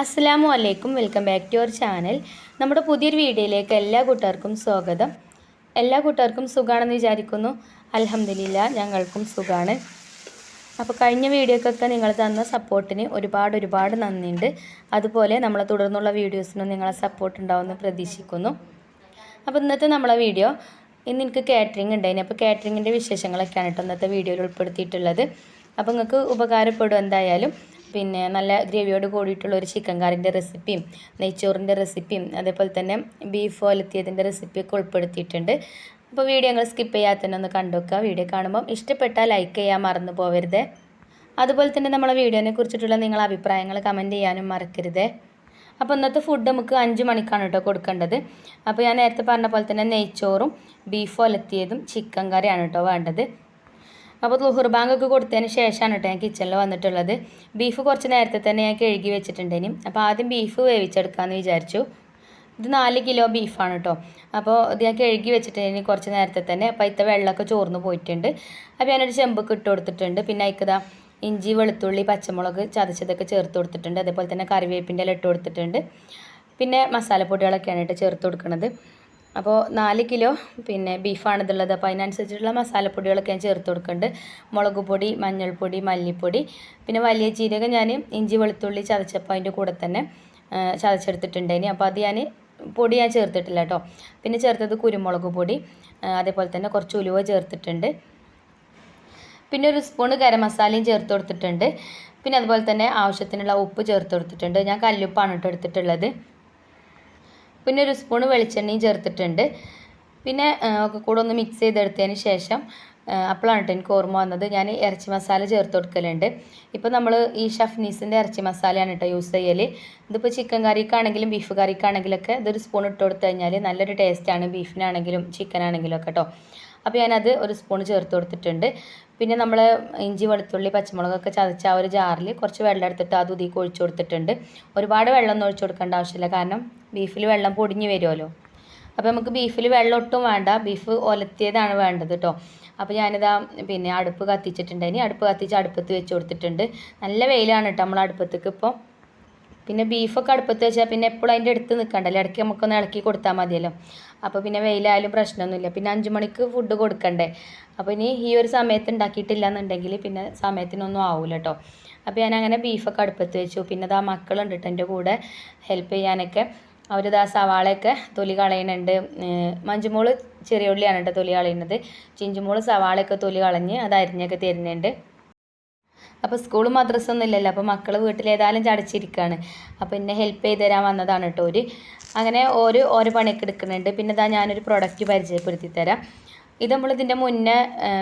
അസ്സാം വലൈക്കും welcome back to our channel. നമ്മുടെ പുതിയൊരു വീഡിയോയിലേക്ക് എല്ലാ കൂട്ടുകാർക്കും സ്വാഗതം. എല്ലാ കൂട്ടുകാർക്കും സുഖമാണെന്ന് വിചാരിക്കുന്നു. അലഹമില്ല ഞങ്ങൾക്കും സുഖമാണ് അപ്പോൾ കഴിഞ്ഞ വീഡിയോക്കൊക്കെ നിങ്ങൾ തന്ന സപ്പോർട്ടിന് ഒരുപാട് ഒരുപാട് നന്ദിയുണ്ട്. അതുപോലെ നമ്മളെ തുടർന്നുള്ള വീഡിയോസിനും നിങ്ങളെ സപ്പോർട്ട് ഉണ്ടാവുമെന്ന് പ്രതീക്ഷിക്കുന്നു. അപ്പോൾ ഇന്നത്തെ നമ്മളെ വീഡിയോ ഇന്ന് എനിക്ക് കാറ്ററിംഗ് ഉണ്ടായിന്. അപ്പോൾ കാറ്ററിങ്ങിന്റെ വിശേഷങ്ങളൊക്കെയാണ് കേട്ടോ ഇന്നത്തെ വീഡിയോയിൽ ഉൾപ്പെടുത്തിയിട്ടുള്ളത്. അപ്പോൾ നിങ്ങൾക്ക് ഉപകാരപ്പെടും എന്തായാലും. പിന്നെ നല്ല ഗ്രേവിയോട് കൂടിയിട്ടുള്ള ഒരു ചിക്കൻ കറിന്റെ റെസിപ്പിയും നെയ്ച്ചോറിന്റെ റെസിപ്പിയും അതേപോലെ തന്നെ ബീഫ് ഒലത്തിയതിന്റെ റെസിപ്പിയൊക്കെ ഉൾപ്പെടുത്തിയിട്ടുണ്ട്. അപ്പോൾ വീഡിയോ നിങ്ങൾ സ്കിപ്പ് ചെയ്യാതെ തന്നെ ഒന്ന് കണ്ടുവെക്കുക വീഡിയോ കാണുമ്പം ഇഷ്ടപ്പെട്ടാൽ ലൈക്ക് ചെയ്യാൻ മറന്നു പോകരുത് അതുപോലെ തന്നെ നമ്മളെ വീഡിയോനെ കുറിച്ചിട്ടുള്ള നിങ്ങളെ അഭിപ്രായങ്ങൾ കമന്റ് ചെയ്യാനും മറക്കരുത്. അപ്പോൾ ഇന്നത്തെ ഫുഡ് നമുക്ക് അഞ്ച് മണിക്കാണ് കേട്ടോ കൊടുക്കേണ്ടത്. അപ്പോൾ ഞാൻ നേരത്തെ പറഞ്ഞ പോലെ തന്നെ നെയ്ച്ചോറും ബീഫ് ഒലത്തിയതും ചിക്കൻ കറിയാണ് കേട്ടോ വേണ്ടത്. അപ്പോൾ ലുഹുർ ബാങ്കൊക്കെ കൊടുത്തതിന് ശേഷമാണ് കേട്ടോ ഞാൻ കിച്ചണിൽ വന്നിട്ടുള്ളത്. ബീഫ് കുറച്ച് നേരത്തെ തന്നെ ഞാൻ കഴുകി വെച്ചിട്ടുണ്ടേനി അപ്പോൾ ആദ്യം ബീഫ് വേവിച്ചെടുക്കാമെന്ന് വിചാരിച്ചു. ഇത് നാല് കിലോ ബീഫാണ് കേട്ടോ. അപ്പോൾ ഇത് ഞാൻ കഴുകി വെച്ചിട്ടുണ്ടെങ്കിൽ കുറച്ച് നേരത്തെ തന്നെ. അപ്പോൾ ഇത്ത വെള്ളമൊക്കെ ചോർന്ന് പോയിട്ടുണ്ട്. അപ്പോൾ ഞാനൊരു ചെമ്പൊക്കെ ഇട്ട് കൊടുത്തിട്ടുണ്ട്. പിന്നെ അതിക്കതാ ഇഞ്ചി വെളുത്തുള്ളി പച്ചമുളക് ചതച്ചതൊക്കെ ചേർത്ത് കൊടുത്തിട്ടുണ്ട്. അതേപോലെ തന്നെ കറിവേപ്പിന്റെ ഇല ഇട്ട് കൊടുത്തിട്ടുണ്ട്. പിന്നെ മസാലപ്പൊടികളൊക്കെയാണ് കേട്ടോ ചേർത്ത് കൊടുക്കുന്നത് അപ്പോൾ നാല് കിലോ പിന്നെ ബീഫാണ് ഇതുള്ളത് അപ്പോൾ അതിനനുസരിച്ചിട്ടുള്ള മസാലപ്പൊടികളൊക്കെ ഞാൻ ചേർത്ത് കൊടുക്കുന്നുണ്ട് മുളക് പൊടി മഞ്ഞൾപ്പൊടി മല്ലിപ്പൊടി പിന്നെ വലിയ ജീരകം ഞാൻ ഇഞ്ചി വെളുത്തുള്ളി ചതച്ചപ്പോൾ അതിന്റെ കൂടെ തന്നെ ചതച്ചെടുത്തിട്ടുണ്ടായിന്. അപ്പോൾ അത് ഞാൻ പൊടി ഞാൻ ചേർത്തിട്ടില്ല കേട്ടോ പിന്നെ ചേർത്തത് കുരുമുളക് പൊടി അതേപോലെ തന്നെ കുറച്ച് ഉലുവ ചേർത്തിട്ടുണ്ട്. പിന്നെ ഒരു സ്പൂൺ ഗരം മസാലയും ചേർത്ത് കൊടുത്തിട്ടുണ്ട്. പിന്നെ അതുപോലെ തന്നെ ആവശ്യത്തിനുള്ള ഉപ്പ് ചേർത്ത് കൊടുത്തിട്ടുണ്ട്. ഞാൻ കല്ലുപ്പാണ് കേട്ടോ എടുത്തിട്ടുള്ളത്. പിന്നെ ഒരു സ്പൂൺ വെളിച്ചെണ്ണയും ചേർത്തിട്ടുണ്ട്. പിന്നെ ഒക്കെ കൂടെ ഒന്ന് മിക്സ് ചെയ്തെടുത്തതിന് ശേഷം അപ്പോഴാണ് കേട്ടോ എനിക്ക് ഓർമ്മ വന്നത്. ഞാൻ ഇറച്ചി മസാല ചേർത്ത് കൊടുക്കലുണ്ട്. ഇപ്പോൾ നമ്മൾ ഈ ഷഫ്നീസിന്റെ ഇറച്ചി മസാലയാണ് കേട്ടോ യൂസ് ചെയ്യൽ ഇതിപ്പോൾ ചിക്കൻ കറിക്കാണെങ്കിലും ബീഫ് കറിക്കാണെങ്കിലൊക്കെ ഇതൊരു സ്പൂൺ ഇട്ട് കൊടുത്തു കഴിഞ്ഞാൽ നല്ലൊരു ടേസ്റ്റാണ് ബീഫിനാണെങ്കിലും ചിക്കനാണെങ്കിലും ഒക്കെ കേട്ടോ അപ്പോൾ ഞാനത് ഒരു സ്പൂൺ ചേർത്ത് കൊടുത്തിട്ടുണ്ട്. പിന്നെ നമ്മൾ ഇഞ്ചി വെളുത്തുള്ളി പച്ചമുളകൊക്കെ ചതച്ച ആ ഒരു ജാറിൽ കുറച്ച് വെള്ളം എടുത്തിട്ട് അത് ഉതിക്ക് ഒഴിച്ചു കൊടുത്തിട്ടുണ്ട്. ഒരുപാട് വെള്ളം ഒന്നും ഒഴിച്ചു കൊടുക്കേണ്ട ആവശ്യമില്ല. കാരണം ബീഫിൽ വെള്ളം പൊടിഞ്ഞ് വരുമല്ലോ അപ്പോൾ നമുക്ക് ബീഫിൽ വെള്ളം ഒട്ടും വേണ്ട. ബീഫ് ഒലത്തിയതാണ് വേണ്ടത് കേട്ടോ അപ്പോൾ ഞാനിതാ പിന്നെ അടുപ്പ് കത്തിച്ചിട്ടുണ്ട്. ഇനി അടുപ്പ് കത്തിച്ച് അടുപ്പത്ത് വെച്ച് കൊടുത്തിട്ടുണ്ട്. നല്ല വെയിലാണ് കേട്ടോ നമ്മൾ അടുപ്പത്തേക്ക് ഇപ്പോൾ പിന്നെ ബീഫൊക്കെ അടുപ്പത്ത് വെച്ചാൽ പിന്നെ എപ്പോഴും അതിന്റെ അടുത്ത് നിൽക്കണ്ടല്ലോ ഇടയ്ക്ക് നമുക്കൊന്ന് ഇളക്കി കൊടുത്താൽ മതിയല്ലോ. അപ്പോൾ പിന്നെ വെയിലായാലും പ്രശ്നമൊന്നുമില്ല. പിന്നെ അഞ്ച് മണിക്ക് ഫുഡ് കൊടുക്കണ്ടേ? അപ്പോൾ ഇനി ഈ ഒരു സമയത്ത് ഉണ്ടാക്കിയിട്ടില്ല എന്നുണ്ടെങ്കിൽ പിന്നെ സമയത്തിനൊന്നും ആവില്ല കേട്ടോ അപ്പോൾ ഞാൻ അങ്ങനെ ബീഫൊക്കെ അടുപ്പത്ത് വെച്ചു. പിന്നെ അതാ മക്കളുണ്ട് കേട്ടോ എന്റെ കൂടെ. ഹെൽപ്പ് ചെയ്യാനൊക്കെ. അവരിതാ സവാളയൊക്കെ തൊലി കളയുന്നുണ്ട്. മഞ്ചുമോൾ ചെറിയ ഉള്ളിയാണ് കേട്ടോ തൊലി കളയുന്നത്. ചിഞ്ചുമോൾ സവാളയൊക്കെ തൊലി കളഞ്ഞ് അത് അരിഞ്ഞൊക്കെ തരുന്നുണ്ട്. അപ്പോൾ സ്കൂളും മദ്രസ ഒന്നും ഇല്ലല്ലോ അപ്പോൾ മക്കൾ വീട്ടിലേതായാലും ചടച്ചിരിക്കുകയാണ് അപ്പോൾ എന്നെ ഹെൽപ്പ് ചെയ്ത് തരാൻ വന്നതാണ് കേട്ടോ ഒരു അങ്ങനെ ഓരോ ഓരോ പണിയൊക്കെ എടുക്കുന്നുണ്ട്. പിന്നെ ഇതാ ഞാനൊരു പ്രൊഡക്റ്റ് പരിചയപ്പെടുത്തി തരാം ഇത് നമ്മൾ ഇതിന്റെ മുന്നേ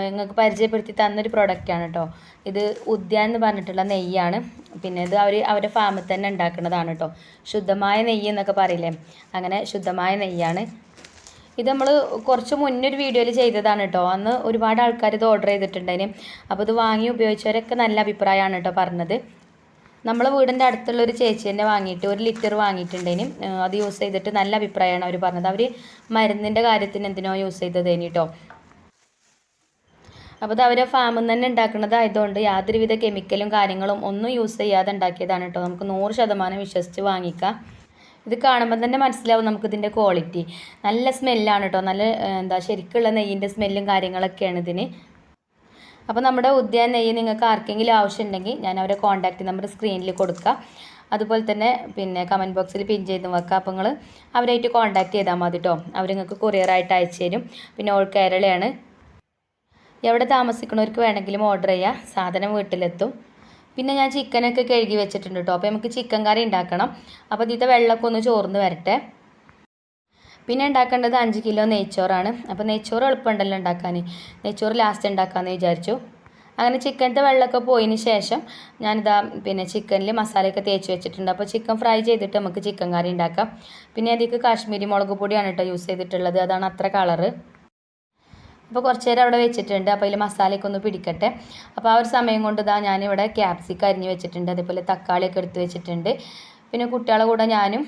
നിങ്ങൾക്ക് പരിചയപ്പെടുത്തി തന്നൊരു പ്രോഡക്റ്റാണ് കേട്ടോ ഇത് ഉദ്യാൻ എന്ന് പറഞ്ഞിട്ടുള്ള നെയ്യാണ്. പിന്നെ ഇത് അവർ അവരുടെ ഫാമിൽ തന്നെ ഉണ്ടാക്കുന്നതാണ് കേട്ടോ ശുദ്ധമായ നെയ്യ് എന്നൊക്കെ പറയില്ലേ? അങ്ങനെ ശുദ്ധമായ നെയ്യാണ്. ഇത് നമ്മൾ കുറച്ച് മുന്നേ ഒരു വീഡിയോയിൽ ചെയ്തതാണ് കേട്ടോ അന്ന് ഒരുപാട് ആൾക്കാർ ഇത് ഓർഡർ ചെയ്തിട്ടുണ്ടതിന് അപ്പോൾ ഇത് വാങ്ങി ഉപയോഗിച്ചവരൊക്കെ നല്ല അഭിപ്രായമാണ് കേട്ടോ പറഞ്ഞത്. നമ്മളെ വീടിന്റെ അടുത്തുള്ള ഒരു ചേച്ചി തന്നെ വാങ്ങിയിട്ട് ഒരു ലിറ്റർ വാങ്ങിയിട്ടുണ്ടേന്. അത് യൂസ് ചെയ്തിട്ട് നല്ല അഭിപ്രായമാണ് അവർ പറഞ്ഞത്. അവർ മരുന്നിന്റെ കാര്യത്തിന് എന്തിനോ യൂസ് ചെയ്തതേനി കേട്ടോ അപ്പോൾ അവരെ ഫാമിൽ നിന്ന് തന്നെ ഉണ്ടാക്കുന്നതായതുകൊണ്ട് യാതൊരുവിധ കെമിക്കലും കാര്യങ്ങളും ഒന്നും യൂസ് ചെയ്യാതെ ഉണ്ടാക്കിയതാണ് കേട്ടോ. നമുക്ക് നൂറ് ശതമാനം വിശ്വസിച്ച് വാങ്ങിക്കാം. ഇത് കാണുമ്പോൾ തന്നെ മനസ്സിലാവും നമുക്കിതിന്റെ ക്വാളിറ്റി നല്ല സ്മെല്ലാണ് കേട്ടോ. നല്ല എന്താ ശരിക്കുള്ള നെയ്യിന്റെ സ്മെല്ലും കാര്യങ്ങളൊക്കെയാണ് ഇതിന്. അപ്പോൾ നമ്മുടെ ഉദ്യാൻ നെയ്യ് നിങ്ങൾക്ക് ആർക്കെങ്കിലും ആവശ്യമുണ്ടെങ്കിൽ ഞാൻ അവരെ കോൺടാക്റ്റ് നമ്പർ സ്ക്രീനിൽ കൊടുക്കുക അതുപോലെ തന്നെ പിന്നെ കമന്റ് ബോക്സിൽ പിൻ ചെയ്ത് വെക്കുക അപ്പോൾ നിങ്ങൾ അവരായിട്ട് കോൺടാക്റ്റ് ചെയ്താൽ മതി കേട്ടോ അവർ നിങ്ങൾക്ക് കൊറിയറായിട്ട് അയച്ചു തരും. പിന്നെ ഓൾ കേരളയാണ്. എവിടെ താമസിക്കുന്നവർക്ക് വേണമെങ്കിലും ഓർഡർ ചെയ്യുക സാധനം വീട്ടിലെത്തും. പിന്നെ ഞാൻ ചിക്കനൊക്കെ കഴുകി വെച്ചിട്ടുണ്ട് കേട്ടോ അപ്പോൾ നമുക്ക് ചിക്കൻ കറി ഉണ്ടാക്കണം. അപ്പോൾ ഇതിന്റെ വെള്ളമൊക്കെ ഒന്ന് ചോർന്ന് വരട്ടെ. പിന്നെ ഉണ്ടാക്കേണ്ടത് അഞ്ച് കിലോ നെയ്ച്ചോറാണ്. അപ്പോൾ നെയ്ച്ചോറ് എളുപ്പമുണ്ടല്ലോ ഉണ്ടാക്കാൻ നെയ്ച്ചോറ് ലാസ്റ്റ് ഉണ്ടാക്കാമെന്ന് വിചാരിച്ചു. അങ്ങനെ ചിക്കനത്തെ വെള്ളമൊക്കെ പോയതിന് ശേഷം ഞാനിതാ പിന്നെ ചിക്കനിൽ മസാലയൊക്കെ തേച്ച് വെച്ചിട്ടുണ്ട്. അപ്പോൾ ചിക്കൻ ഫ്രൈ ചെയ്തിട്ട് നമുക്ക് ചിക്കൻ കറി ഉണ്ടാക്കാം. പിന്നെ അതിലേക്ക് കാശ്മീരി മുളക് പൊടിയാണ് കേട്ടോ യൂസ് ചെയ്തിട്ടുള്ളത്. അതാണ് അത്ര കളറ് അപ്പോൾ കുറച്ച് നേരം അവിടെ വെച്ചിട്ടുണ്ട്. അപ്പോൾ അതിൽ മസാലയൊക്കെ ഒന്ന് പിടിക്കട്ടെ. അപ്പോൾ ആ ഒരു സമയം കൊണ്ട് ഇതാ ഞാനിവിടെ ക്യാപ്സിക്ക അരിഞ്ഞ് വെച്ചിട്ടുണ്ട്. അതേപോലെ തക്കാളിയൊക്കെ എടുത്ത് വെച്ചിട്ടുണ്ട്. പിന്നെ കുട്ടികളെ കൂടെ ഞാനും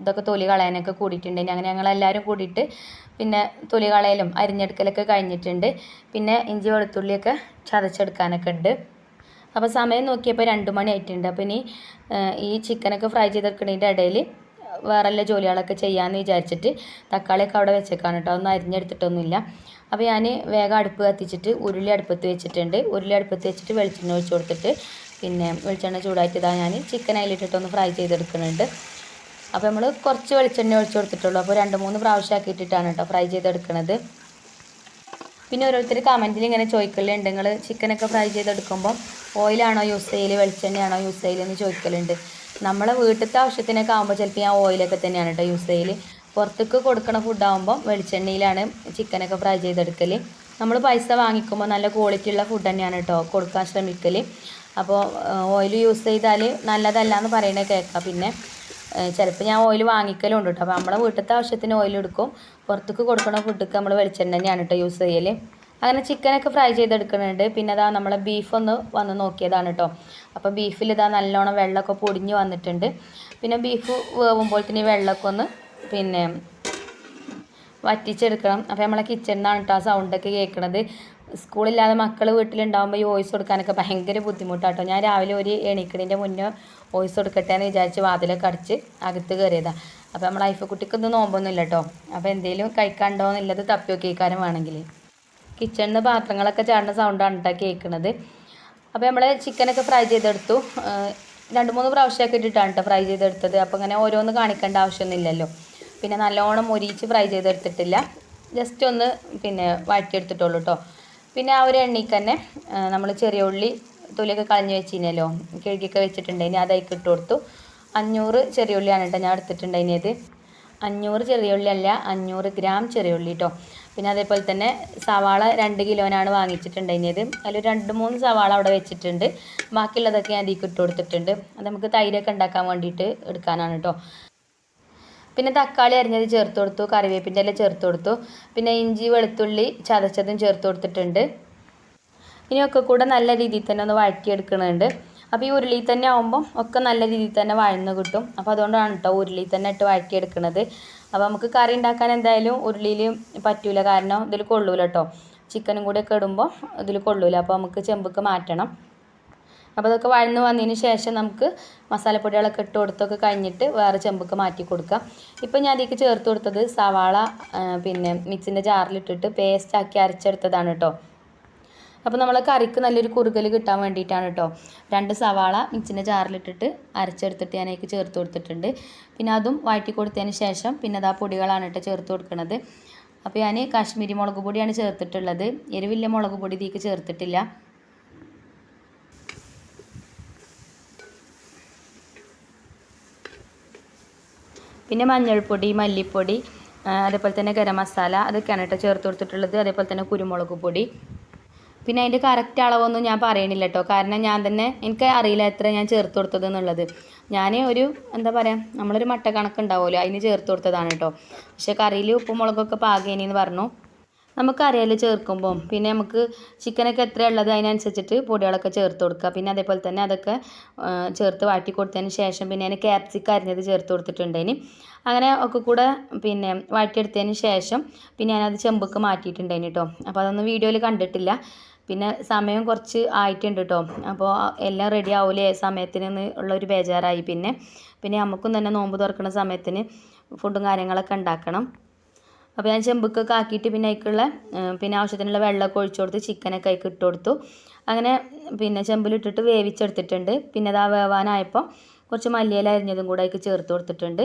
ഇതൊക്കെ തൊലി കളയാനൊക്കെ കൂടിയിട്ടുണ്ട്. അങ്ങനെ ഞങ്ങളെല്ലാവരും കൂടിയിട്ട് പിന്നെ തൊലി കളയലും അരിഞ്ഞെടുക്കലൊക്കെ കഴിഞ്ഞിട്ടുണ്ട്. പിന്നെ ഇഞ്ചി വെളുത്തുള്ളിയൊക്കെ ചതച്ചെടുക്കാനൊക്കെ ഉണ്ട്. അപ്പോൾ സമയം നോക്കിയപ്പോൾ രണ്ട് മണി ആയിട്ടുണ്ട്. അപ്പോൾ ഇനി ഈ ചിക്കനൊക്കെ ഫ്രൈ ചെയ്തെടുക്കുന്നതിന്റെ ഇടയിൽ വേറെ എല്ലാ ജോലികളൊക്കെ ചെയ്യാമെന്ന് വിചാരിച്ചിട്ട് തക്കാളിയൊക്കെ അവിടെ വെച്ചേക്കാണ് കേട്ടോ ഒന്നും അരിഞ്ഞെടുത്തിട്ടൊന്നുമില്ല. അപ്പോൾ ഞാൻ വേഗം അടുപ്പ് കത്തിച്ചിട്ട് ഉരുളി അടുപ്പത്ത് വെച്ചിട്ടുണ്ട്. ഉരുളി അടുപ്പത്ത് വെച്ചിട്ട് വെളിച്ചെണ്ണ ഒഴിച്ച് കൊടുത്തിട്ട് പിന്നെ വെളിച്ചെണ്ണ ചൂടായിട്ട് ഇതാ ഞാൻ ചിക്കൻ അതിലിട്ടിട്ടൊന്ന് ഫ്രൈ ചെയ്തെടുക്കുന്നുണ്ട്. അപ്പോൾ നമ്മൾ കുറച്ച് വെളിച്ചെണ്ണ ഒഴിച്ച് കൊടുത്തിട്ടുള്ളൂ. അപ്പോൾ രണ്ട് മൂന്ന് പ്രാവശ്യം ആക്കിയിട്ടിട്ടാണ് കേട്ടോ ഫ്രൈ ചെയ്തെടുക്കുന്നത് പിന്നെ ഓരോരുത്തർ കമന്റിൽ ഇങ്ങനെ ചോദിക്കലുണ്ട്. നിങ്ങൾ ചിക്കനൊക്കെ ഫ്രൈ ചെയ്തെടുക്കുമ്പോൾ ഓയിലാണോ യൂസ് ചെയ്യൽ വെളിച്ചെണ്ണയാണോ യൂസ് ചെയ്യലെന്ന് ചോദിക്കലുണ്ട്. നമ്മളെ വീട്ടിലത്തെ ആവശ്യത്തിനൊക്കെ ആകുമ്പോൾ ചിലപ്പോൾ ഞാൻ ഓയിലൊക്കെ തന്നെയാണ് കേട്ടോ യൂസ് ചെയ്യൽ പുറത്തേക്ക് കൊടുക്കണ ഫുഡാകുമ്പോൾ വെളിച്ചെണ്ണയിലാണ് ചിക്കനൊക്കെ ഫ്രൈ ചെയ്തെടുക്കൽ നമ്മൾ പൈസ വാങ്ങിക്കുമ്പോൾ നല്ല ക്വാളിറ്റി ഉള്ള ഫുഡ് തന്നെയാണ് കേട്ടോ കൊടുക്കാൻ ശ്രമിക്കൽ അപ്പോൾ ഓയിൽ യൂസ് ചെയ്താൽ നല്ലതല്ല എന്ന് പറയുന്നത് കേൾക്കാം പിന്നെ ചിലപ്പോൾ ഞാൻ ഓയിൽ വാങ്ങിക്കലും ഉണ്ട് കേട്ടോ അപ്പോൾ നമ്മളെ വീട്ടിലത്തെ ആവശ്യത്തിന് ഓയിൽ എടുക്കും. പുറത്തേക്ക് കൊടുക്കണ ഫുഡൊക്കെ നമ്മൾ വെളിച്ചെണ്ണ തന്നെയാണ് കേട്ടോ യൂസ് ചെയ്യൽ അങ്ങനെ ചിക്കനൊക്കെ ഫ്രൈ ചെയ്തെടുക്കുന്നുണ്ട് പിന്നെ അതാ നമ്മളെ ബീഫ് ഒന്ന് വന്ന് നോക്കിയതാണ് കേട്ടോ അപ്പോൾ ബീഫിൽ ഇതാ നല്ലോണം വെള്ളമൊക്കെ പൊടിഞ്ഞ് വന്നിട്ടുണ്ട്. പിന്നെ ബീഫ് വേവുമ്പോൾ തന്നെ വെള്ളമൊക്കെ ഒന്ന് പിന്നെ വറ്റിച്ചെടുക്കണം. അപ്പോൾ നമ്മളെ കിച്ചണിൽ നിന്നാണ് കേട്ടോ ആ സൗണ്ടൊക്കെ കേൾക്കണത് സ്കൂളില്ലാതെ മക്കൾ വീട്ടിലുണ്ടാകുമ്പോൾ ഈ വോയിസ് കൊടുക്കാനൊക്കെ ഭയങ്കര ബുദ്ധിമുട്ടാട്ടോ. ഞാൻ രാവിലെ ഒരു എണീക്കണിന്റെ മുന്നേ വോയിസ് കൊടുക്കട്ടെ എന്ന് വിചാരിച്ച് വാതിലൊക്കെ അടച്ച് അകത്ത് കയറിയതാണ് അപ്പോൾ നമ്മളെ ഐഫക്കുട്ടിക്കൊന്നും നോമ്പൊന്നുമില്ല കേട്ടോ അപ്പോൾ എന്തെങ്കിലും കഴിക്കാണ്ടോ എന്നുള്ളത് തപ്പി കേൾക്കാനും വേണമെങ്കിൽ കിച്ചണിൽ നിന്ന് പാത്രങ്ങളൊക്കെ ചാടുന്ന സൗണ്ടാണ് കേട്ടോ കേൾക്കുന്നത് അപ്പോൾ നമ്മൾ ചിക്കനൊക്കെ ഫ്രൈ ചെയ്തെടുത്തു. രണ്ട് മൂന്ന് പ്രാവശ്യമൊക്കെ ഇട്ടിട്ടാണ് കേട്ടോ ഫ്രൈ ചെയ്തെടുത്തത്. അപ്പോൾ അങ്ങനെ ഓരോന്ന് കാണിക്കേണ്ട ആവശ്യമൊന്നുമില്ലല്ലോ പിന്നെ നല്ലോണം മൊരിച്ച് ഫ്രൈ ചെയ്തെടുത്തിട്ടില്ല. ജസ്റ്റ് ഒന്ന് പിന്നെ വഴറ്റിയെടുത്തിട്ടുള്ളൂ കേട്ടോ പിന്നെ ആ ഒരു എണ്ണയ്ക്ക് തന്നെ നമ്മൾ ചെറിയ ഉള്ളി തൊലിയൊക്കെ കളഞ്ഞ് വെച്ചിനല്ലോ കിഴുകിയൊക്കെ വെച്ചിട്ടുണ്ടായിന് അതായിക്ക് ഇട്ട് കൊടുത്തു. അഞ്ഞൂറ് ചെറിയ ഉള്ളിയാണ് കേട്ടോ ഞാൻ എടുത്തിട്ടുണ്ടായിനത് അഞ്ഞൂറ് ചെറിയ ഉള്ളി അല്ല അഞ്ഞൂറ് ഗ്രാം ചെറിയ ഉള്ളി കേട്ടോ. പിന്നെ അതേപോലെ തന്നെ സവാള രണ്ട് കിലോനാണ് വാങ്ങിച്ചിട്ടുണ്ടായിരുന്നത്. അതിൽ രണ്ട് മൂന്ന് സവാള അവിടെ വെച്ചിട്ടുണ്ട്. ബാക്കിയുള്ളതൊക്കെ ഞാൻ അതിലേക്ക് ഇട്ട് കൊടുത്തിട്ടുണ്ട്. അത് നമുക്ക് തൈരൊക്കെ ഉണ്ടാക്കാൻ വേണ്ടിയിട്ട് എടുക്കാനാണ് കേട്ടോ. പിന്നെ തക്കാളി അരിഞ്ഞത് ചേർത്ത് കൊടുത്തു കറിവേപ്പിന്റെ ഇല ചേർത്ത് കൊടുത്തു പിന്നെ ഇഞ്ചി വെളുത്തുള്ളി ചതച്ചതും ചേർത്ത് കൊടുത്തിട്ടുണ്ട്. ഇനിയൊക്കെ കൂടെ നല്ല രീതിയിൽ തന്നെ ഒന്ന് വഴറ്റിയെടുക്കുന്നുണ്ട് അപ്പോൾ ഈ ഉരുളിയിൽ തന്നെ ആകുമ്പോൾ ഒക്കെ നല്ല രീതിയിൽ തന്നെ വഴന്ന് കിട്ടും. അപ്പോൾ അതുകൊണ്ടാണ് കേട്ടോ ഉരുളിയിൽ തന്നെ ഇട്ട് വഴറ്റിയെടുക്കുന്നത് അപ്പോൾ നമുക്ക് കറി ഉണ്ടാക്കാൻ എന്തായാലും ഉരുളിയിൽ പറ്റൂല. കാരണം ഇതിൽ കൊള്ളൂല കേട്ടോ ചിക്കനും കൂടി ഒക്കെ ഇടുമ്പോൾ ഇതിൽ കൊള്ളൂല. അപ്പോൾ നമുക്ക് ചെമ്പക്ക് മാറ്റണം. അപ്പോൾ അതൊക്കെ വഴന്ന് വന്നതിന് ശേഷം നമുക്ക് മസാലപ്പൊടികളൊക്കെ ഇട്ട് കൊടുത്തൊക്കെ കഴിഞ്ഞിട്ട് വേറെ ചെമ്പൊക്കെ മാറ്റി കൊടുക്കാം. ഇപ്പം ഞാൻ അതിലേക്ക് ചേർത്ത് കൊടുത്തത് സവാള ആ, പിന്നെ മിക്സിന്റെ ജാറിലിട്ടിട്ട് പേസ്റ്റ് ആക്കി അരച്ചെടുത്തതാണ് കേട്ടോ അപ്പോൾ നമ്മൾ കറിക്ക് നല്ലൊരു കുറുകൽ കിട്ടാൻ വേണ്ടിയിട്ടാണ് കേട്ടോ രണ്ട് സവാള മിക്സിന്റെ ജാറിലിട്ടിട്ട് അരച്ചെടുത്തിട്ട് ഞാൻ അതിലേക്ക് ചേർത്ത് കൊടുത്തിട്ടുണ്ട്. പിന്നെ അതും വഴറ്റി കൊടുത്തതിന് ശേഷം പിന്നെ അതാ പൊടികളാണ് കേട്ടോ ചേർത്ത് കൊടുക്കുന്നത് അപ്പോൾ ഞാൻ കാശ്മീരി മുളക് പൊടിയാണ് ചേർത്തിട്ടുള്ളത്. എരിവില്ല മുളക് പൊടി ഇതിലേക്ക് ചേർത്തിട്ടില്ല. പിന്നെ മഞ്ഞൾപ്പൊടി മല്ലിപ്പൊടി അതേപോലെ തന്നെ ഗരം മസാല അതൊക്കെയാണ് കേട്ടോ ചേർത്ത് കൊടുത്തിട്ടുള്ളത്. അതേപോലെ തന്നെ കുരുമുളക് പൊടി. പിന്നെ അതിന്റെ കറക്റ്റ് അളവൊന്നും ഞാൻ പറയണില്ല കേട്ടോ. കാരണം ഞാൻ തന്നെ എനിക്ക് അറിയില്ല എത്ര ഞാൻ ചേർത്ത് കൊടുത്തത് എന്നുള്ളത്. ഞാൻ ഒരു എന്താ പറയുക നമ്മളൊരു മട്ട കണക്ക് ഉണ്ടാവുമല്ലോ അതിന് ചേർത്ത് കൊടുത്തതാണ് കേട്ടോ. പക്ഷേ കറിയിൽ ഉപ്പും മുളകൊക്കെ പാകേനിന്ന് പറഞ്ഞു. നമുക്കറിയാലോ ചേർക്കുമ്പം. പിന്നെ നമുക്ക് ചിക്കനൊക്കെ എത്ര ഉള്ളത് അതിനനുസരിച്ചിട്ട് പൊടികളൊക്കെ ചേർത്ത് കൊടുക്കുക. പിന്നെ അതേപോലെ തന്നെ അതൊക്കെ ചേർത്ത് വാട്ടി കൊടുത്തതിന് ശേഷം പിന്നെ അതിന് ക്യാപ്സിക്ക അരിഞ്ഞത് ചേർത്ത് കൊടുത്തിട്ടുണ്ടതിന് അങ്ങനെ ഒക്കെ കൂടെ പിന്നെ വാട്ടിയെടുത്തതിന് ശേഷം പിന്നെ ഞാനത് ചെമ്പൊക്കെ മാറ്റിയിട്ടുണ്ടായിന് കേട്ടോ അപ്പോൾ അതൊന്നും വീഡിയോയിൽ കണ്ടിട്ടില്ല. പിന്നെ സമയം കുറച്ച് ആയിട്ടുണ്ട് കേട്ടോ അപ്പോൾ എല്ലാം റെഡി ആവൂലേ? സമയത്തിന് ഉള്ളൊരു ബേജാറായി പിന്നെ. പിന്നെ നമുക്കും തന്നെ നോമ്പ് തുറക്കുന്ന സമയത്തിന് ഫുഡും കാര്യങ്ങളൊക്കെ ഉണ്ടാക്കണം. അപ്പോൾ ഞാൻ ചെമ്പുക്കൊക്കെ ആക്കിയിട്ട് പിന്നെ അതിക്കുള്ള പിന്നെ ആവശ്യത്തിനുള്ള വെള്ളമൊക്കെ ഒഴിച്ചു കൊടുത്ത് ചിക്കനൊക്കെ അതിക്ക് ഇട്ട് കൊടുത്തു. അങ്ങനെ പിന്നെ ചെമ്പിലിട്ടിട്ട് വേവിച്ചെടുത്തിട്ടുണ്ട്. പിന്നെ അത് ആ വേവാനായപ്പോൾ കുറച്ച് മല്ലിയില അരിഞ്ഞതും കൂടെ അതിക്ക് ചേർത്ത് കൊടുത്തിട്ടുണ്ട്.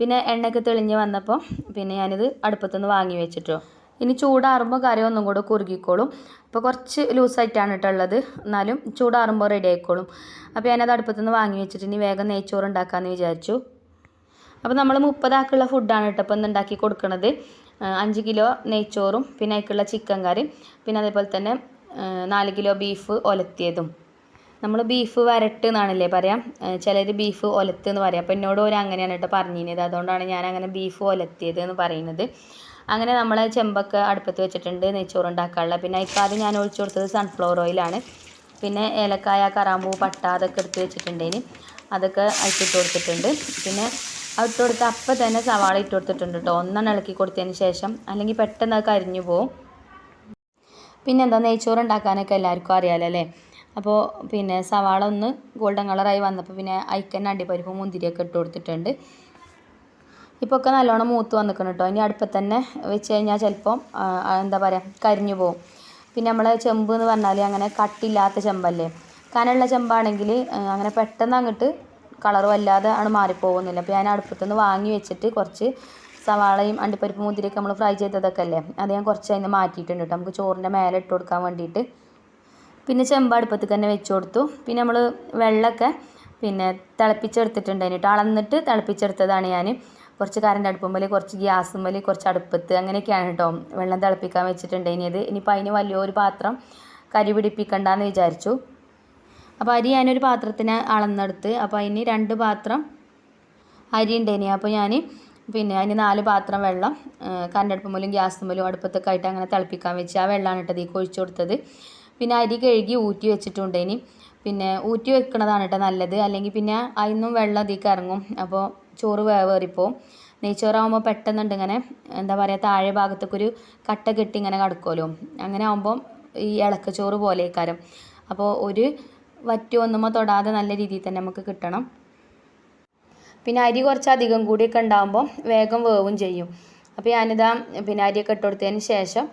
പിന്നെ എണ്ണയൊക്കെ തെളിഞ്ഞ് വന്നപ്പോൾ പിന്നെ ഞാനിത് അടുപ്പത്തുനിന്ന് വാങ്ങി വെച്ചിട്ടോ. ഇനി ചൂടാറുമ്പോൾ കറി ഒന്നും കൂടെ കുറുകിക്കോളും. അപ്പോൾ കുറച്ച് ലൂസായിട്ടാണ് കേട്ടോ ഉള്ളത് എന്നാലും ചൂടാറുമ്പോൾ റെഡി ആയിക്കോളും. അപ്പോൾ ഞാനത് അടുപ്പത്തുനിന്ന് വാങ്ങി വെച്ചിട്ട് ഇനി വേഗം നെയ്ച്ചോറ് ഉണ്ടാക്കാമെന്ന് വിചാരിച്ചു. അപ്പോൾ നമ്മൾ മുപ്പതാക്കുള്ള ഫുഡാണ് കേട്ടോ ഇപ്പോൾ ഉണ്ടാക്കി കൊടുക്കുന്നത് അഞ്ച് കിലോ നെയ്ച്ചോറും പിന്നെ അതിക്കുള്ള ചിക്കൻ കറി പിന്നെ അതേപോലെ തന്നെ നാല് കിലോ ബീഫ് ഒലത്തിയതും. നമ്മൾ ബീഫ് വരട്ട് എന്നാണല്ലേ പറയാം? ചിലർ ബീഫ് ഒലത്ത് എന്ന് പറയാം. അപ്പോൾ എന്നോട് ഒരു അങ്ങനെയാണ് കേട്ടോ പറഞ്ഞിരുന്നത് അതുകൊണ്ടാണ് ഞാൻ അങ്ങനെ ബീഫ് ഒലത്തിയത് എന്ന് പറയുന്നത്. അങ്ങനെ നമ്മൾ ചെമ്പൊക്കെ അടുപ്പത്ത് വെച്ചിട്ടുണ്ട് നെയ്ച്ചോറ് ഉണ്ടാക്കാനുള്ള. പിന്നെ അതിക്കാദ്യം ഞാൻ ഒഴിച്ചു കൊടുത്തത് സൺഫ്ലവർ ഓയിലാണ് പിന്നെ ഏലക്കായ കറാമ്പൂ പട്ട അതൊക്കെ എടുത്ത് വെച്ചിട്ടുണ്ടേന്. അതൊക്കെ അഴിച്ചിട്ട് കൊടുത്തിട്ടുണ്ട്. പിന്നെ അത് ഇട്ട് കൊടുത്ത് അപ്പം തന്നെ സവാള ഇട്ട് കൊടുത്തിട്ടുണ്ട് കേട്ടോ ഒന്നെണ്ണം ഇളക്കി കൊടുത്തതിന് ശേഷം അല്ലെങ്കിൽ പെട്ടെന്ന് അത് കരിഞ്ഞു പോവും. പിന്നെ എന്താ നെയ്ച്ചോറ് ഉണ്ടാക്കാനൊക്കെ എല്ലാവർക്കും അറിയാലോ അല്ലേ? അപ്പോൾ പിന്നെ സവാള ഒന്ന് ഗോൾഡൻ കളറായി വന്നപ്പോൾ പിന്നെ അയക്കന്നെ അടിപരിപ്പ് മുന്തിരിയൊക്കെ ഇട്ട് കൊടുത്തിട്ടുണ്ട്. ഇപ്പോൾ ഒക്കെ നല്ലോണം മൂത്ത് വന്നിക്കണം കേട്ടോ ഇനി അടുപ്പത്ത് തന്നെ വെച്ച് കഴിഞ്ഞാൽ ചിലപ്പം ആ, ആ, എന്താ പറയുക കരിഞ്ഞു പോകും പിന്നെ നമ്മൾ ചെമ്പ് എന്ന് പറഞ്ഞാൽ അങ്ങനെ കട്ടില്ലാത്ത ചെമ്പല്ലേ? കനമുള്ള ചെമ്പാണെങ്കിൽ അങ്ങനെ പെട്ടെന്ന് അങ്ങോട്ട് കളർ വല്ലാതെ ആണ് മാറിപ്പോകുന്നില്ല. അപ്പോൾ ഞാൻ അടുപ്പത്തുനിന്ന് വാങ്ങി വെച്ചിട്ട് കുറച്ച് സവാളയും അണ്ടിപ്പരിപ്പ് മുന്തിരിയൊക്കെ നമ്മൾ ഫ്രൈ ചെയ്തതൊക്കെ അല്ലേ അത് ഞാൻ കുറച്ച് അതിന് മാറ്റിയിട്ടുണ്ട് കേട്ടോ. നമുക്ക് ചോറിന്റെ മേലെ ഇട്ട് കൊടുക്കാൻ വേണ്ടിയിട്ട്. പിന്നെ ചെമ്പ് അടുപ്പത്ത് തന്നെ വെച്ച് കൊടുത്തു. പിന്നെ നമ്മൾ വെള്ളമൊക്കെ പിന്നെ തിളപ്പിച്ചെടുത്തിട്ടുണ്ട് കേട്ടോ. അളന്നിട്ട് തിളപ്പിച്ചെടുത്തതാണ് ഞാൻ കുറച്ച് കറണ്ട് അടുപ്പുമ്പോൾ കുറച്ച് ഗ്യാസുമ്മൽ കുറച്ച് അടുപ്പത്ത് അങ്ങനെയൊക്കെയാണ് കേട്ടോ. വെള്ളം തിളപ്പിക്കാൻ വെച്ചിട്ടുണ്ട് ഇനി ഇനിയത് ഇനിയിപ്പോൾ അതിന് വലിയൊരു പാത്രം കരി പിടിപ്പിക്കണ്ടെന്ന് വിചാരിച്ചു. അപ്പോൾ അരി ഞാനൊരു പാത്രത്തിന് അളന്നെടുത്ത് അപ്പോൾ അതിന് രണ്ട് പാത്രം അരി ഉണ്ടേനി. അപ്പോൾ ഞാൻ പിന്നെ അതിന് നാല് പാത്രം വെള്ളം കണ്ടടുപ്പ് മൂലം ഗ്യാസ് മൂലം അടുപ്പത്തൊക്കെ ആയിട്ട് അങ്ങനെ തിളപ്പിക്കാൻ വെച്ച് ആ വെള്ളമാണ് കേട്ടോ ഈ കൊഴിച്ചു കൊടുത്തത്. പിന്നെ അരി കഴുകി ഊറ്റി വെച്ചിട്ടുണ്ടേനി. പിന്നെ ഊറ്റി വെക്കണതാണ് കേട്ടോ നല്ലത്. അല്ലെങ്കിൽ പിന്നെ അതിന്നും വെള്ളം അതിലേക്ക് ഇറങ്ങും. അപ്പോൾ ചോറ് വേവേറിപ്പോവും. നെയ്ച്ചോറാകുമ്പോൾ പെട്ടെന്നുണ്ട് ഇങ്ങനെ എന്താ പറയുക താഴെ ഭാഗത്തൊക്കെ കട്ട കെട്ടി ഇങ്ങനെ കടക്കുമല്ലോ അങ്ങനെ ആകുമ്പം ഈ ഇളക്കച്ചോറ് പോലെ കാരം അപ്പോൾ ഒരു വറ്റി ഒന്നുമോ തൊടാതെ നല്ല രീതിയിൽ തന്നെ നമുക്ക് കിട്ടണം. പിന്നെ അരി കുറച്ച് അധികം കൂടിയൊക്കെ ഉണ്ടാകുമ്പോൾ വേഗം വേവും ചെയ്യും. അപ്പോൾ ഞാനിതാ പിന്നെ അരിയൊക്കെ ഇട്ട് കൊടുത്തതിന് ശേഷം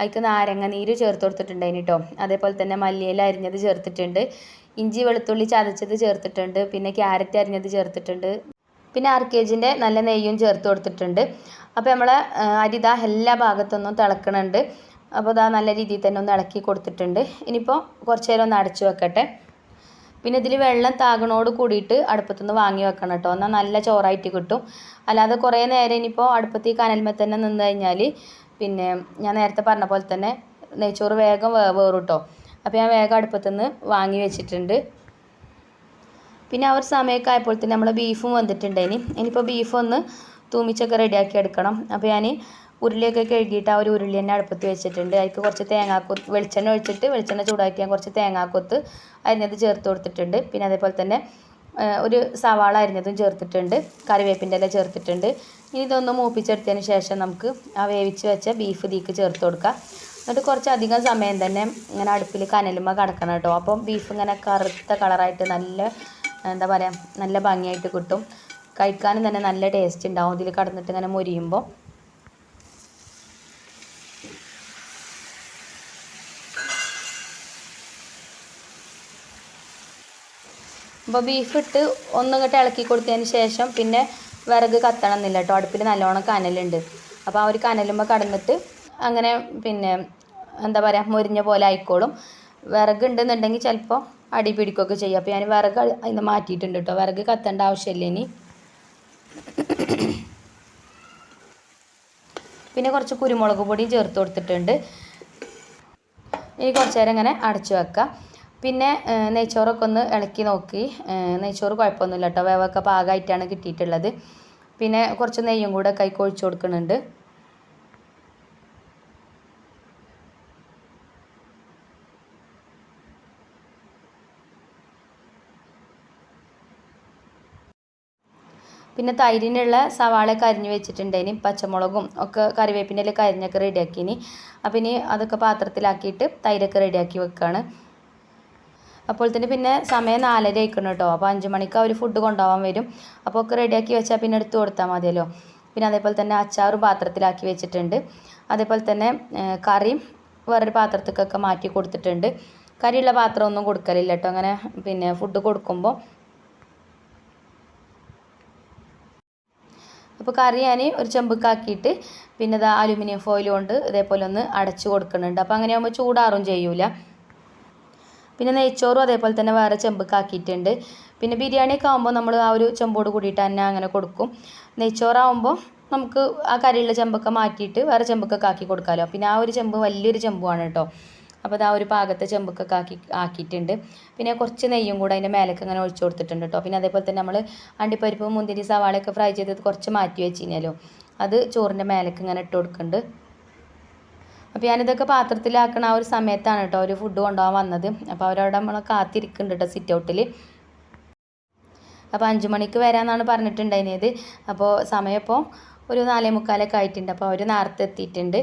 അതിക്ക് നാരങ്ങ നീര് ചേർത്ത് കൊടുത്തിട്ടുണ്ടായിന് കേട്ടോ അതേപോലെ തന്നെ മല്ലിയില അരിഞ്ഞത് ചേർത്തിട്ടുണ്ട്. ഇഞ്ചി വെളുത്തുള്ളി ചതച്ചത് ചേർത്തിട്ടുണ്ട്. പിന്നെ ക്യാരറ്റ് അരിഞ്ഞത് ചേർത്തിട്ടുണ്ട്. പിന്നെ ആർ കെ ജിന്റെ നല്ല നെയ്യും ചേർത്ത് കൊടുത്തിട്ടുണ്ട്. അപ്പോൾ നമ്മളെ ആ, അരി ഇതാ എല്ലാ ഭാഗത്തൊന്നും തിളക്കണുണ്ട്. അപ്പോൾ ഇതാ നല്ല രീതിയിൽ തന്നെ ഒന്ന് ഇളക്കി കൊടുത്തിട്ടുണ്ട്. ഇനിയിപ്പോൾ കുറച്ച് നേരം ഒന്ന് അടച്ചു വെക്കട്ടെ. പിന്നെ ഇതിൽ വെള്ളം താകണോട് കൂടിയിട്ട് അടുപ്പത്തു നിന്ന് വാങ്ങി വെക്കണം കേട്ടോ. എന്നാൽ നല്ല ചോറായിട്ട് കിട്ടും. അല്ലാതെ കുറേ നേരം ഇനിയിപ്പോൾ അടുപ്പത്ത് ഈ കനൽമേ തന്നെ നിന്ന് കഴിഞ്ഞാൽ പിന്നെ ഞാൻ നേരത്തെ പറഞ്ഞ പോലെ തന്നെ നെയ്ച്ചോറ് വേഗം വേറും കേട്ടോ അപ്പോൾ ഞാൻ വേഗം അടുപ്പത്തു നിന്ന് വാങ്ങി വെച്ചിട്ടുണ്ട്. പിന്നെ ആ ഒരു സമയമൊക്കെ ആയപ്പോൾ തന്നെ നമ്മൾ ബീഫും വന്നിട്ടുണ്ടേനി ഇനിയിപ്പോൾ ബീഫ് ഒന്ന് തൂമിച്ചൊക്കെ റെഡിയാക്കി എടുക്കണം. അപ്പോൾ ഞാൻ ഉരുളിയൊക്കെ കഴുകിയിട്ട് ആ ഒരു ഉരുളി തന്നെ അടുപ്പത്ത് വെച്ചിട്ടുണ്ട്. അതിലേക്ക് കുറച്ച് തേങ്ങാക്കൊത്ത് വെളിച്ചെണ്ണ ഒഴിച്ചിട്ട് വെളിച്ചെണ്ണ ചൂടാക്കി ഞാൻ കുറച്ച് തേങ്ങാക്കൊത്ത് അരിഞ്ഞത് ചേർത്ത് കൊടുത്തിട്ടുണ്ട്. പിന്നെ അതേപോലെ തന്നെ ഒരു സവാള അരിഞ്ഞതും ചേർത്തിട്ടുണ്ട്. കറിവേപ്പിന്റെ ഇല ചേർത്തിട്ടുണ്ട്. ഇനി ഇതൊന്ന് മൂപ്പിച്ചെടുത്തതിന് ശേഷം നമുക്ക് ആ വേവിച്ച് വെച്ച ബീഫ് തീക്ക് ചേർത്ത് കൊടുക്കാം. എന്നിട്ട് കുറച്ച് അധികം സമയം തന്നെ ഇങ്ങനെ അടുപ്പിൽ കനലുമ്പോൾ കിടക്കണം കേട്ടോ. അപ്പം ബീഫ് ഇങ്ങനെ കറുത്ത കളറായിട്ട് നല്ല എന്താ പറയുക നല്ല ഭംഗിയായിട്ട് കിട്ടും. കഴിക്കാനും തന്നെ നല്ല ടേസ്റ്റ് ഉണ്ടാവും. ഇതിൽ കടന്നിട്ട് ഇങ്ങനെ മൊരിയുമ്പോൾ അപ്പോൾ ബീഫ് ഇട്ട് ഒന്നിങ്ങോട്ട് ഇളക്കി കൊടുത്തതിന് ശേഷം പിന്നെ വിറക് കത്തണം എന്നില്ല കേട്ടോ അടുപ്പിൽ നല്ലോണം കനലുണ്ട്. അപ്പോൾ ആ ഒരു കനലുമ്പോൾ കടന്നിട്ട് അങ്ങനെ പിന്നെ എന്താ പറയുക മുരിഞ്ഞ പോലെ ആയിക്കോളും. വിറക് ഉണ്ടെന്നുണ്ടെങ്കിൽ ചിലപ്പോൾ അടി പിടിക്കുകയൊക്കെ ചെയ്യും. അപ്പോൾ ഞാൻ വിറക് അതിന് മാറ്റിയിട്ടുണ്ട് കേട്ടോ വിറക് കത്തേണ്ട ആവശ്യമില്ല ഇനി. പിന്നെ കുറച്ച് കുരുമുളക് പൊടിയും ചേർത്ത് കൊടുത്തിട്ടുണ്ട്. ഇനി കുറച്ച് നേരം ഇങ്ങനെ അടച്ചു വെക്കുക പിന്നെ നെയ്ച്ചോറൊക്കെ ഒന്ന് ഇളക്കി നോക്കി. നെയ്ച്ചോറ് കുഴപ്പമൊന്നുമില്ല കേട്ടോ. വേവൊക്കെ പാകമായിട്ടാണ് കിട്ടിയിട്ടുള്ളത്. പിന്നെ കുറച്ച് നെയ്യും കൂടെ കൈക്ക് ഒഴിച്ചു കൊടുക്കുന്നുണ്ട്. പിന്നെ തൈരിനുള്ള സവാളയൊക്കെ അരിഞ്ഞ് വെച്ചിട്ടുണ്ടേനി പച്ചമുളകും ഒക്കെ കറിവേപ്പിന്റെ കരിഞ്ഞൊക്കെ റെഡിയാക്കിനി അപ്പം ഇനി അതൊക്കെ പാത്രത്തിലാക്കിയിട്ട് തൈരൊക്കെ റെഡിയാക്കി വെക്കുകയാണ് അപ്പോൾ തന്നെ പിന്നെ സമയം നാലര ആയിക്കണം കേട്ടോ അപ്പോൾ അഞ്ച് മണിക്ക് അവർ ഫുഡ് കൊണ്ടുപോകാൻ വരും. അപ്പോൾ ഒക്കെ റെഡിയാക്കി വെച്ചാൽ പിന്നെ എടുത്തു കൊടുത്താൽ മതിയല്ലോ. പിന്നെ അതേപോലെ തന്നെ അച്ചാർ പാത്രത്തിലാക്കി വെച്ചിട്ടുണ്ട്. അതേപോലെ തന്നെ കറി കറിയും വേറൊരു പാത്രത്തേക്കൊക്കെ മാറ്റി കൊടുത്തിട്ടുണ്ട്. കറിയുള്ള പാത്രം ഒന്നും കൊടുക്കലില്ല കേട്ടോ അങ്ങനെ പിന്നെ ഫുഡ് കൊടുക്കുമ്പോൾ അപ്പോൾ കറി ഞാൻ ഒരു ചെമ്പുക്കാക്കിയിട്ട് പിന്നെ ഇത് അലുമിനിയം ഫോയിൽ കൊണ്ട് ഇതേപോലെ ഒന്ന് അടച്ചു കൊടുക്കുന്നുണ്ട്. അപ്പോൾ അങ്ങനെ ആകുമ്പോൾ ചൂടാറും ചെയ്യൂല. പിന്നെ നെയ്ച്ചോറും അതേപോലെ തന്നെ വേറെ ചെമ്പക്കാക്കിയിട്ടുണ്ട് പിന്നെ ബിരിയാണിയൊക്കെ ആകുമ്പോൾ നമ്മൾ ആ ഒരു ചെമ്പോട് കൂടിയിട്ട് തന്നെ അങ്ങനെ കൊടുക്കും. നെയ്ച്ചോറാകുമ്പോൾ നമുക്ക് ആ കറിയുള്ള ചെമ്പൊക്കെ മാറ്റിയിട്ട് വേറെ ചെമ്പൊക്കെ ആക്കി കൊടുക്കാമല്ലോ പിന്നെ ആ ഒരു ചെമ്പ് വലിയൊരു ചെമ്പുമാണ് കേട്ടോ. അപ്പോൾ അത് ആ ഒരു പാകത്തെ ചെമ്പൊക്കെ ആക്കി ആക്കിയിട്ടുണ്ട്. പിന്നെ കുറച്ച് നെയ്യും കൂടെ അതിന്റെ മേലേക്ക് അങ്ങനെ ഒഴിച്ചു കൊടുത്തിട്ടുണ്ട് കേട്ടോ. പിന്നെ അതേപോലെ തന്നെ നമ്മൾ അണ്ടിപ്പരിപ്പും മുന്തിരി സവാളയൊക്കെ ഫ്രൈ ചെയ്തത് കുറച്ച് മാറ്റി വെച്ച് കഴിഞ്ഞാലോ അത് ചോറിന്റെ മേലേക്ക് ഇങ്ങനെ ഇട്ട് കൊടുക്കുന്നുണ്ട് അപ്പോൾ ഞാനിതൊക്കെ പാത്രത്തിലാക്കണ ആ ഒരു സമയത്താണ് കേട്ടോ ഒരു ഫുഡ് കൊണ്ടുപോകാൻ വന്നത്. അപ്പോൾ അവരവിടെ നമ്മളെ കാത്തിരിക്കുന്നുണ്ട് കേട്ടോ സിറ്റ് ഔട്ടിൽ അപ്പോൾ അഞ്ച് മണിക്ക് വരാമെന്നാണ് പറഞ്ഞിട്ടുണ്ടായിരുന്നത്. അപ്പോൾ സമയം ഇപ്പോൾ ഒരു നാലേ മുക്കാലൊക്കെ ആയിട്ടുണ്ട്. അപ്പോൾ അവർ നേരത്തെ എത്തിയിട്ടുണ്ട്.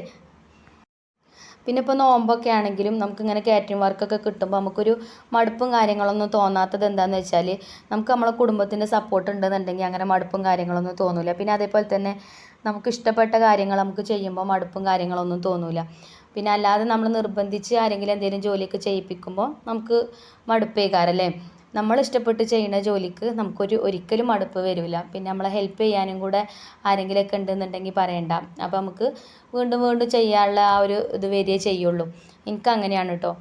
പിന്നെ ഇപ്പോൾ നോമ്പൊക്കെ ആണെങ്കിലും നമുക്ക് നമുക്കിങ്ങനെ കാറ്ററിംഗ് വർക്കൊക്കെ കിട്ടുമ്പോൾ നമുക്കൊരു മടുപ്പും കാര്യങ്ങളൊന്നും തോന്നാത്തത് എന്താണെന്ന് വെച്ചാൽ നമുക്ക് നമ്മളെ കുടുംബത്തിന്റെ സപ്പോർട്ട് ഉണ്ടെന്നുണ്ടെങ്കിൽ അങ്ങനെ മടുപ്പും കാര്യങ്ങളൊന്നും തോന്നില്ല പിന്നെ അതേപോലെ തന്നെ നമുക്ക് ഇഷ്ടപ്പെട്ട കാര്യങ്ങൾ നമുക്ക് ചെയ്യുമ്പോൾ മടുപ്പും കാര്യങ്ങളൊന്നും തോന്നില്ല പിന്നെ അല്ലാതെ നമ്മൾ നിർബന്ധിച്ച് ആരെങ്കിലും എന്തെങ്കിലും ജോലിയൊക്കെ ചെയ്യിപ്പിക്കുമ്പോൾ നമുക്ക് മടുപ്പേക്കാരല്ലേ നമ്മൾ ഇഷ്ടപ്പെട്ട് ചെയ്യുന്ന ജോലിക്ക് നമുക്കൊരു ഒരിക്കലും മടുപ്പ് വരില്ല. പിന്നെ നമ്മളെ ഹെൽപ്പ് ചെയ്യാനും കൂടെ ആരെങ്കിലുമൊക്കെ ഉണ്ടെന്നുണ്ടെങ്കിൽ പറയണ്ട. അപ്പോൾ നമുക്ക് വീണ്ടും വീണ്ടും ചെയ്യാനുള്ള ആ ഒരു ഇത് വരികയേ ചെയ്യുള്ളൂ. എനിക്ക് അങ്ങനെയാണ് കേട്ടോ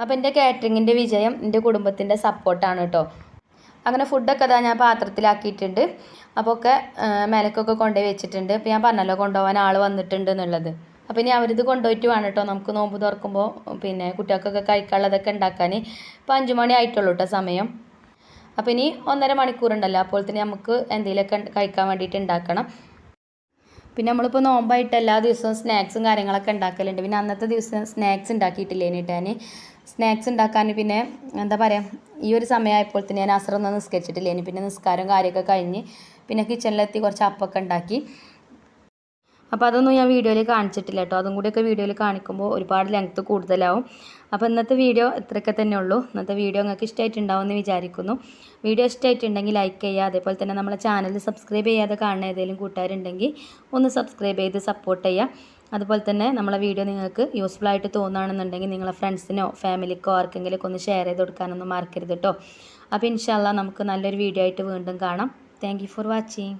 അപ്പോൾ എന്റെ കാറ്ററിങ്ങിന്റെ വിജയം എന്റെ കുടുംബത്തിന്റെ സപ്പോർട്ടാണ് കേട്ടോ അങ്ങനെ ഫുഡൊക്കെ അതാ ഞാൻ പാത്രത്തിലാക്കിയിട്ടുണ്ട്. അപ്പോൾ ഒക്കെ മേലക്കൊക്കെ കൊണ്ടുപോയി വെച്ചിട്ടുണ്ട്. ഇപ്പോൾ ഞാൻ പറഞ്ഞല്ലോ കൊണ്ടുപോകാൻ ആൾ വന്നിട്ടുണ്ട് എന്നുള്ളത്. അപ്പോൾ ഇനി അവരിത് കൊണ്ടുപോയിട്ട് വേണം കേട്ടോ നമുക്ക് നോമ്പ് തുറക്കുമ്പോൾ പിന്നെ കുട്ടികൾക്കൊക്കെ കഴിക്കാനുള്ളതൊക്കെ ഉണ്ടാക്കാൻ ഇപ്പോൾ അഞ്ച് മണി ആയിട്ടുള്ളൂ കേട്ടോ സമയം. അപ്പോൾ ഇനി ഒന്നര മണിക്കൂറുണ്ടല്ലോ. അപ്പോൾ തന്നെ നമുക്ക് എന്തെങ്കിലുമൊക്കെ കഴിക്കാൻ വേണ്ടിയിട്ട് ഉണ്ടാക്കണം. പിന്നെ നമ്മളിപ്പോൾ നോമ്പായിട്ട് എല്ലാ ദിവസവും സ്നാക്സും കാര്യങ്ങളൊക്കെ ഉണ്ടാക്കലുണ്ട്. പിന്നെ അന്നത്തെ ദിവസം സ്നാക്സ് ഉണ്ടാക്കിയിട്ടില്ലേ ഞാൻ സ്നാക്സ് ഉണ്ടാക്കാൻ പിന്നെ എന്താ പറയുക ഈ ഒരു സമയമായപ്പോൾ തന്നെ ഞാൻ അസറൊന്നും നിസ്കരിച്ചിട്ടില്ലേനി. പിന്നെ നിസ്കാരം കാര്യമൊക്കെ കഴിഞ്ഞ് പിന്നെ കിച്ചണിലെത്തി കുറച്ച് അപ്പമൊക്കെ ഉണ്ടാക്കി. അപ്പോൾ അതൊന്നും ഞാൻ വീഡിയോയിൽ കാണിച്ചിട്ടില്ല കേട്ടോ അതും കൂടിയൊക്കെ വീഡിയോയിൽ കാണിക്കുമ്പോൾ ഒരുപാട് ലെങ്ത്ത് കൂടുതലാവും. അപ്പോൾ ഇന്നത്തെ വീഡിയോ ഇത്രയൊക്കെ തന്നെ ഉള്ളൂ. ഇന്നത്തെ വീഡിയോ നിങ്ങൾക്ക് ഇഷ്ടമായിട്ടുണ്ടാവും എന്ന് വിചാരിക്കുന്നു. വീഡിയോ ഇഷ്ടമായിട്ടുണ്ടെങ്കിൽ ലൈക്ക് ചെയ്യുക. അതേപോലെ തന്നെ നമ്മളെ ചാനൽ സബ്സ്ക്രൈബ് ചെയ്യാതെ കാണുന്ന ഏതെങ്കിലും കൂട്ടുകാരുണ്ടെങ്കിൽ ഒന്ന് സബ്സ്ക്രൈബ് ചെയ്ത് സപ്പോർട്ട് ചെയ്യുക. അതുപോലെ തന്നെ നമ്മളെ വീഡിയോ നിങ്ങൾക്ക് യൂസ്ഫുൾ ആയിട്ട് തോന്നുകയാണെന്നുണ്ടെങ്കിൽ നിങ്ങളെ ഫ്രണ്ട്സിനോ ഫാമിലിക്കോ ആർക്കെങ്കിലുമൊക്കെ ഒന്ന് ഷെയർ ചെയ്ത് കൊടുക്കാനൊന്നും മറക്കരുത് കേട്ടോ അപ്പോൾ ഇൻഷാല്ല നമുക്ക് നല്ലൊരു വീഡിയോ ആയിട്ട് വീണ്ടും കാണാം. Thank for watching